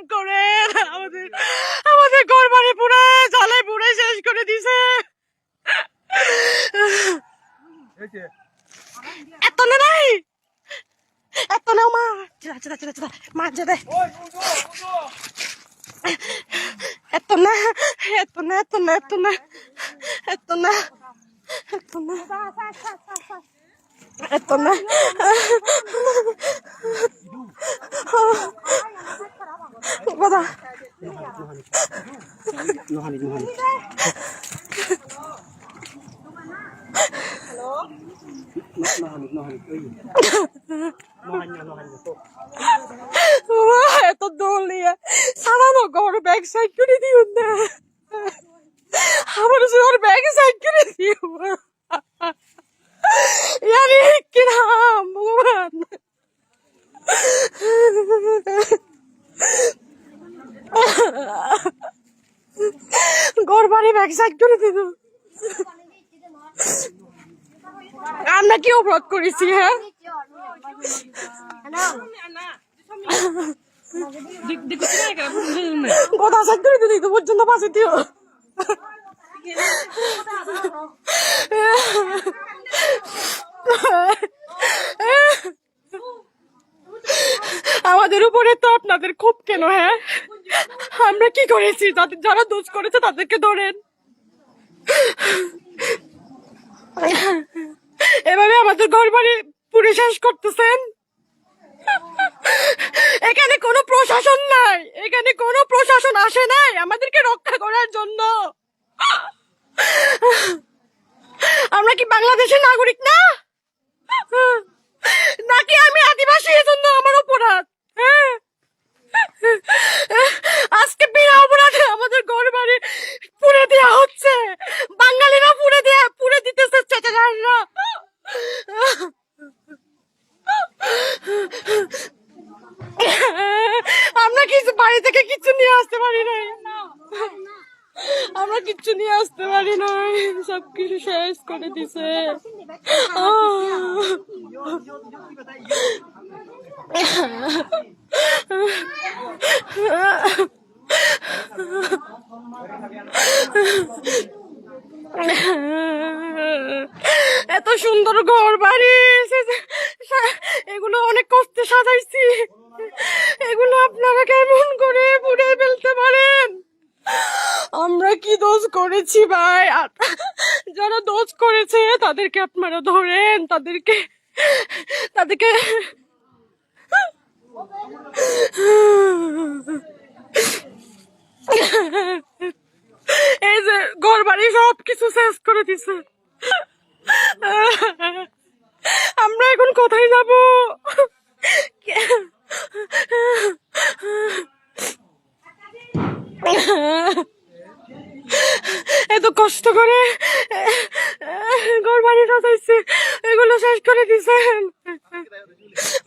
এরকম করে। আমাদের আমাদের ঘর বাড়ি পুরো জলে শেষ করে দিছে। এত না নাই এত না মা। চেদা চেদা চেদা চেদা মা চেদা এত না এত না এত না এত না এত না এত না এত না। আমরা কি অপরাধ করেছি হ্যাঁ? কথা সাইড করে দিলি পর্যন্ত পাশে দিও আমাদের উপরে তো আপনাদের খুব কেন হ্যাঁ? আমরা কি করেছি? যারা দোষ করেছে তাদেরকে ধরেন। এভাবে আমাদের ঘর বাড়ি পুড়ে শেষ করতেছেন? এখানে কোনো প্রশাসন নাই। এখানে কোনো প্রশাসন আসে নাই আমাদেরকে রক্ষা করার জন্য। আমরা কি বাংলাদেশের নাগরিক না? নাকি আমি আদিবাসী এজন্য আমার অপরাধ? হ্যাঁ? আজকে বিনা অপরাধে আমাদের ঘর বাড়ি পুড়ে দেওয়া হচ্ছে। বাঙালিরা পুড়ে দেয়া পুড়ে দিতেছে চেচারা আমরা কিছু বাড়ি থেকে কিছু নিয়ে আসতে পারি না আমরা কিচ্ছু নিয়ে আসতে পারি না সব কিছু শেষ করে দিছে। আহ। এত সুন্দর ঘর বাড়ি এগুলো অনেক কষ্টে সাজাইছি। এগুলো আপনারা কেমন করে পুড়ে ফেলতে পারেন? আমরা কি দোষ করেছি ভাই? যারা দোষ করেছে, তাদেরকে আপনারা ধরেন, তাদেরকে তাদেরকে এই যে ঘর বাড়ি সব শেষ করে দিছে। আমরা এখন কোথায় যাব? এত কষ্ট করে ঘর বাড়ি সাজাইছে, এগুলো শেষ করে দিছেন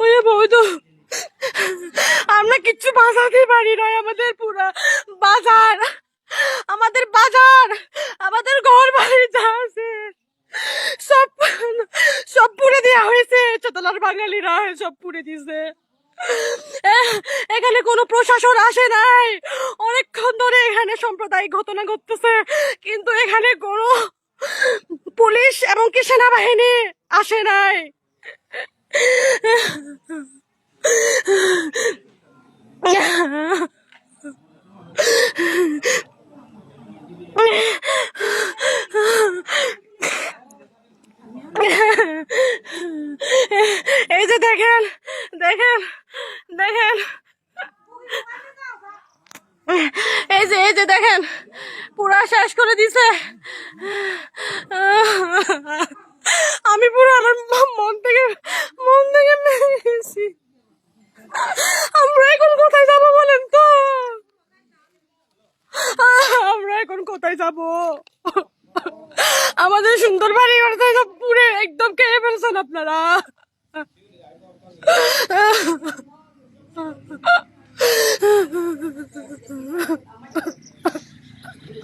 ওই বৌদ। আমরা কিচ্ছু বাঁচাতে পারি না আমাদের পুরা বাজার। আমাদের বাজার, আমাদের ঘর বাড়ি যা আছে। সব সব পুড়ে দেওয়া হয়েছে। চতলার বাঙালিরা সব পুড়ে দিছে এখানে কোনো প্রশাসন আসে নাই। অনেকক্ষণ ধরে এখানে সাম্প্রদায়িক ঘটনা ঘটতেছে। কিন্তু এখানে কোনো পুলিশ এবং কি সেনাবাহিনী আসে নাই।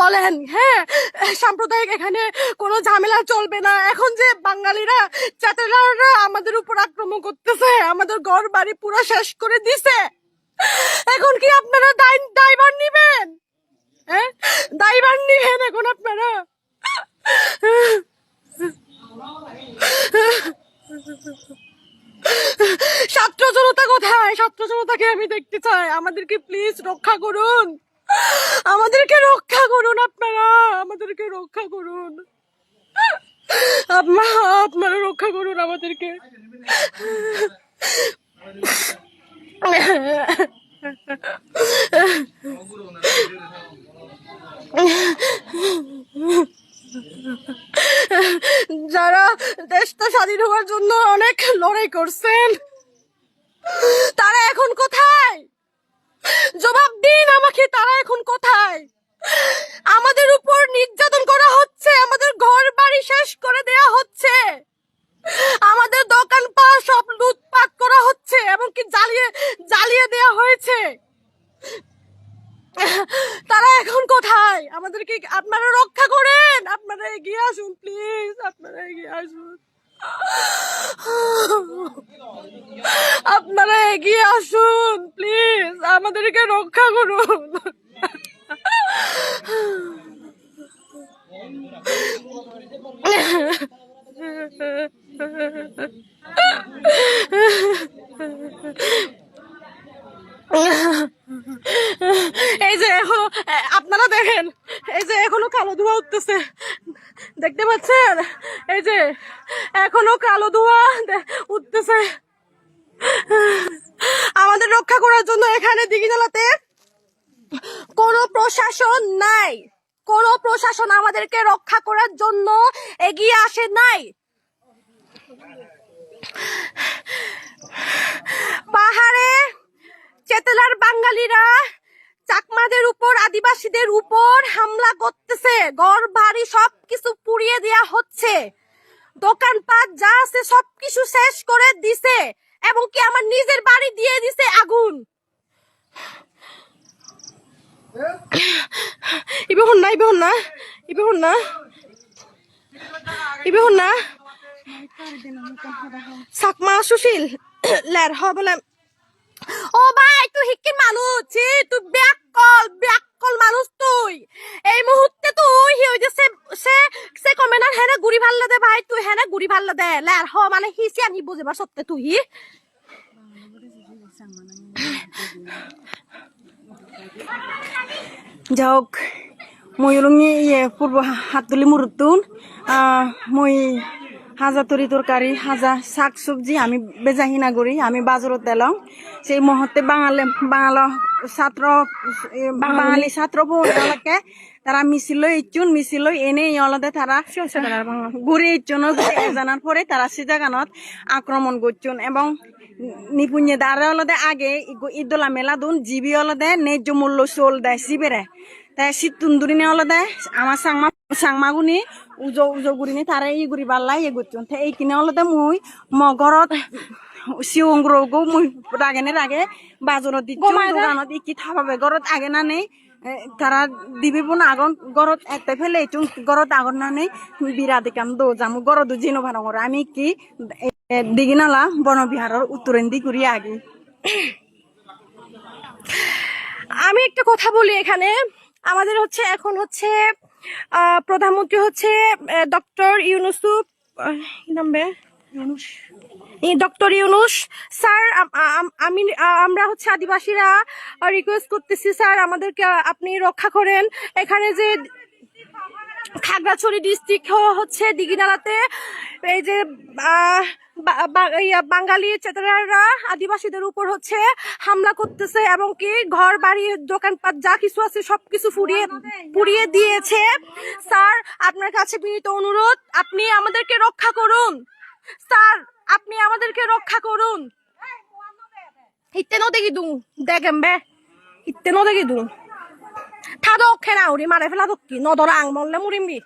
বলেন হ্যাঁ সাম্প্রদায়িক এখানে কোনো ঝামেলা চলবে না। এখন যে বাঙালিরা চাটেলাররা আমাদের উপর আক্রমণ করতেছে, আমাদের ঘর বাড়ি পুরো শেষ করে দিছে, এখন কি আপনারা দায়, দায়ভার নিবেন? হ্যাঁ দায়ভার নিবেন এখন আপনারা? ছাত্র জনতা কোথায়? ছাত্র জনতাকে আমি দেখতে চাই। আমাদেরকে প্লিজ রক্ষা করুন? আমাদেরকে রক্ষা করুন আপনারা, আমাদেরকে রক্ষা করুন। আপনা আপনারা রক্ষা করুন আমাদেরকে। যারা দেশটা স্বাধীন হওয়ার জন্য অনেক লড়াই করছেন, তারা এখন কোথায়? জবাব দিন আমাকে, তারা এখন কোথায়? আমাদের উপর নির্যাতন করা হচ্ছে, আমাদের ঘর বাড়ি শেষ করে দেয়া হচ্ছে। আমাদের দোকানপাট সব লুটপাট করা হচ্ছে, এমনকি জ্বালিয়ে জ্বালিয়ে দেয়া হয়েছে। তারা এখন কোথায়? আমাদেরকে আপনারা রক্ষা করেন, আপনারা এগিয়ে আসুন প্লিজ আপনারা এগিয়ে আসুন। আপনারা এগিয়ে আসুন প্লিজ আমাদেরকে রক্ষা করুন। এই যে এখনও আপনারা দেখেন, এই যে এখনও কালো ধোঁয়া উঠতেছে। দেখতে পাচ্ছেন? এই যে এখনও কালো ধোঁয়া উঠতেছে। আমাদের রক্ষা করার জন্য এখানে দিঘিনালাতে কোনো প্রশাসন নাই। কোনো প্রশাসন আমাদেরকে রক্ষা করার জন্য এগিয়ে আসে নাই। পাহাড়ে চেতলার বাঙালিরা চাকমাদের উপর, আদিবাসীদের উপর হামলা করতেছে। ঘর, বাড়ি সবকিছু পুড়িয়ে দেয়া হচ্ছে। দোকানপাট যা আছে সবকিছু শেষ করে দিছে এবং কি আমার নিজের বাড়ি দিয়ে দিছে আগুন? না না না চাকমা সুশীল, লের হ বলে ও ভাই, তুই হিক্কির মানুষ। তুই ব্যাককল ব্যাককল মানুষ তুই। এই মুহূর্তে তুই হি হই যে সে সে সে কমে না হেনা গুড়ি ভাল্লা দে ভাই, তুই হেনা গুড়ি ভাল্লা দে। লের হ মানে হিসি আনি বুঝিবার সত্ত্বে তুই। যাওক মই ইয়ে পূর্ব হাততুলি মুরুতুন মই হাজা তরি তরকারি, হাজা শাক সবজি আমি বেজাহি না করি, আমি বাজারত দিলাম সেই মুহূর্তে বাঙালি, বাঙাল ছাত্র বাঙালি ছাত্র বোনকে তারা মিছিল ইচ্ছুন মিছিল এনে ইয়লদে তারা ঘুরে ইচ্ছুন জানার পরে তারা সে জাগানত আক্রমণ করছুন এবং নিপুণ্য দ্বারা অলদে আগে ইদলা মেলা দুন, জিবি অলদে ন্যায্য মূল্য চল দেয় সিবেরে তাই শীত তুন্দুরিনে অলদে আমার সাংমা সাংমাগুনি উজো উজো গুরিনি তারা ই গুরি বাল্লাই এ গুচুন তাই এই কিনে অলদে মুই মুই রাগে বাজারত দিচ্ছি দোকানত ইকি থাপাবে? গরত আগে না নেই? এ, তারা দিবি বোন আগন গরত এতে ফেলে চুন গরত আগন না নেই? বিরাদি কাম দো যামু গরদ জিনো ভাড়া আমি কি দিগিনালা বনবিহারের উত্তরেন্দি করি আগে। আমি একটা কথা বলি এখানে। আমাদের হচ্ছে এখন হচ্ছে প্রধানমন্ত্রী হচ্ছে ডক্টর ইউনুসুফ আহ, কি ডক্টর ইউনুস। স্যার আম- আম- আমি আমরা হচ্ছে আদিবাসীরা রিকোয়েস্ট করতেছি স্যার আমাদেরকে আপনি রক্ষা করেন। এখানে যে খাগড়াছড়ি ডিস্ট্রিক্ট হচ্ছে দিঘিনালাতে। এই যে বাঙালি চেতনারা আদিবাসীদের উপর হচ্ছে হামলা করতেছে এবং কি ঘর বাড়ি দোকানপাট যা কিছু আছে সবকিছু ফুরিয়ে পুড়িয়ে দিয়েছে। স্যার আপনার কাছে বিনীত অনুরোধ আপনি আমাদেরকে রক্ষা করুন। স্যার আপনি আমাদেরকে রক্ষা করুন। ইত্তেনও দেখি দু দেখেন বে ইত্তেনও দেখি দু থাদক খেনা উড়ি মারে ফেলা দক্ষি নদর আং মরলে মুরিমি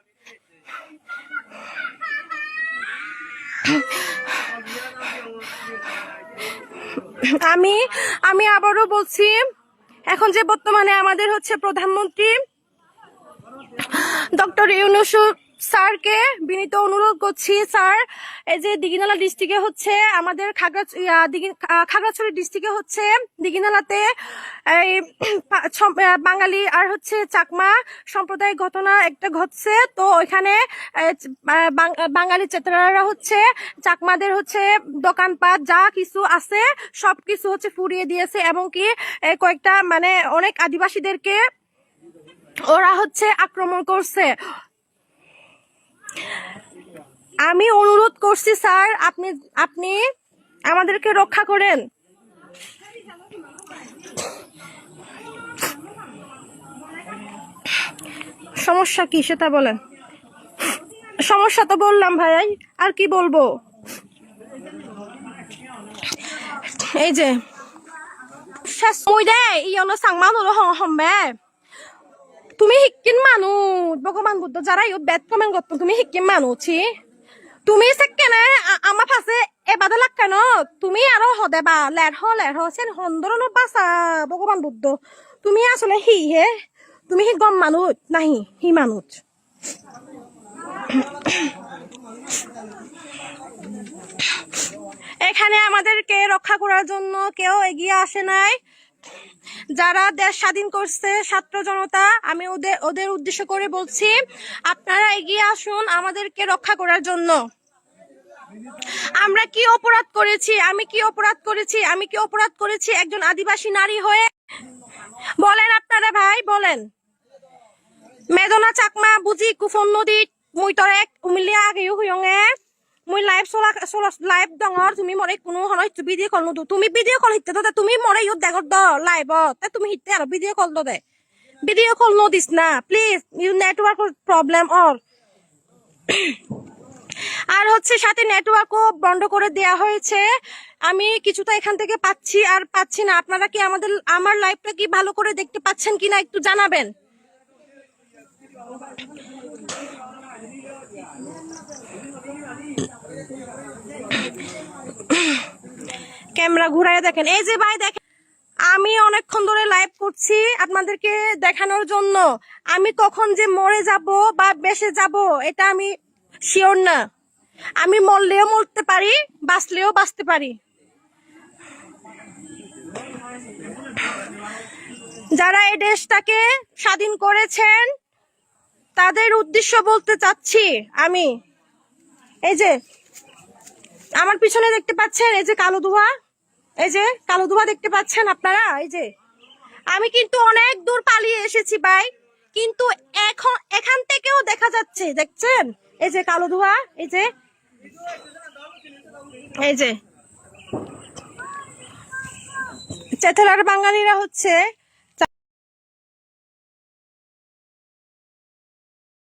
আমি আমি আবারও বলছি এখন যে বর্তমানে আমাদের হচ্ছে প্রধানমন্ত্রী ডক্টর ইউনুস স্যারকে বিনীত অনুরোধ করছি, স্যার। এই যে দিঘিনালা ডিস্ট্রিক্টে হচ্ছে আমাদের খাগড়া খাগড়াছড়ি ডিস্ট্রিক্টে হচ্ছে দিঘিনালাতে এই বাঙালি আর হচ্ছে চাকমা সম্প্রদায় ঘটনা একটা ঘটছে। তো ওইখানে বাঙালি চেতনারা হচ্ছে চাকমাদের হচ্ছে দোকানপাট, যা কিছু আছে সব কিছু হচ্ছে ফুরিয়ে দিয়েছে। এবং কি কয়েকটা মানে অনেক আদিবাসীদেরকে ওরা হচ্ছে আক্রমণ করছে। আমি অনুরোধ করছি, স্যার, আপনি আপনি আমাদেরকে রক্ষা করেন। সমস্যা কি সেটা বলেন। সমস্যা তো বললাম ভাই আর কি বলব? এই যে ইয়নো সাংমান হলো হম হম্বে। তুমি শিক্ষিত মানুহ, ভগৱান বুদ্ধ যারা ইউ বেদ কমেন্ট করতো তুমি মানুহ, ছি। তুমি সেকেনে আমার পাশে এবাদে লাগ ন, তুমি আরও হদেবা লের হ লের হ সেন বাসা ভগবান বুদ্ধ। তুমি আসলে হি হে, তুমি হি গম মানুষ নাহি হি মানুষ এখানে আমাদেরকে রক্ষা করার জন্য কেউ এগিয়ে আসে নাই। যারা দেশ স্বাধীন করছে, ছাত্র জনতা, আমি ওদের ওদের উদ্দেশ্য করে বলছি, আপনারা এগিয়ে আসুন আমাদেরকে রক্ষা করার জন্য। আমরা কি অপরাধ করেছি? আমি কি অপরাধ করেছি? আমি কি অপরাধ করেছি? একজন আদিবাসী নারী হয়ে? বলেন আপনারা ভাই, বলেন। মেদনা চাকমা, বুঝি কুফন নদী মুই তরে উমিলিয়া আগেও হুয়ঙে মুই লাইভ চলা চলা লাইভ ডঙর তুমি মরে কোনো হন ভিডিঅ' কল নুদু তুমি ভিডিঅ' কল হিতে দে তুমি মরে ইউত দেখত দ লাইভত তে তুমি হিতে আর ভিডিঅ' কল দে ভিডিঅ' কল নদিস না। Please you network problem or আর হচ্ছে সাথে নেটওয়ার্কও বন্ধ করে দেয়া হয়েছে। আমি কিছুটা এখান থেকে পাচ্ছি আর পাচ্ছি না। আপনারা কি আমাদের, আমার লাইভটা কি ভালো করে দেখতে পাচ্ছেন কিনা একটু জানাবেন? ক্যামেরা ঘুরায় দেখেন। এই যে ভাই দেখেন, আমি অনেকক্ষণ ধরে লাইভ করছি আপনাদেরকে দেখানোর জন্য। আমি কখন যে মরে যাব বা বেসে যাব, এটা আমি শিওর না। আমি মরলেও মরতে পারি, বাঁচলেও বাঁচতে পারি। যারা এই দেশটাকে স্বাধীন করেছেন, তাদের উদ্দেশ্য বলতে চাচ্ছি আমি। এই যে আমার পিছনে দেখতে পাচ্ছেন এই যে কালো ধোয়া। এই যে কালো ধোয়া দেখতে পাচ্ছেন আপনারা? এই যে। আমি কিন্তু অনেক দূর পালিয়ে এসেছি ভাই। কিন্তু এখন, এখান থেকেও দেখা যাচ্ছে, দেখছেন? এই যে কালো ধোয়া, এই যে। এই যে। চেথেলার বাঙালিরা হচ্ছে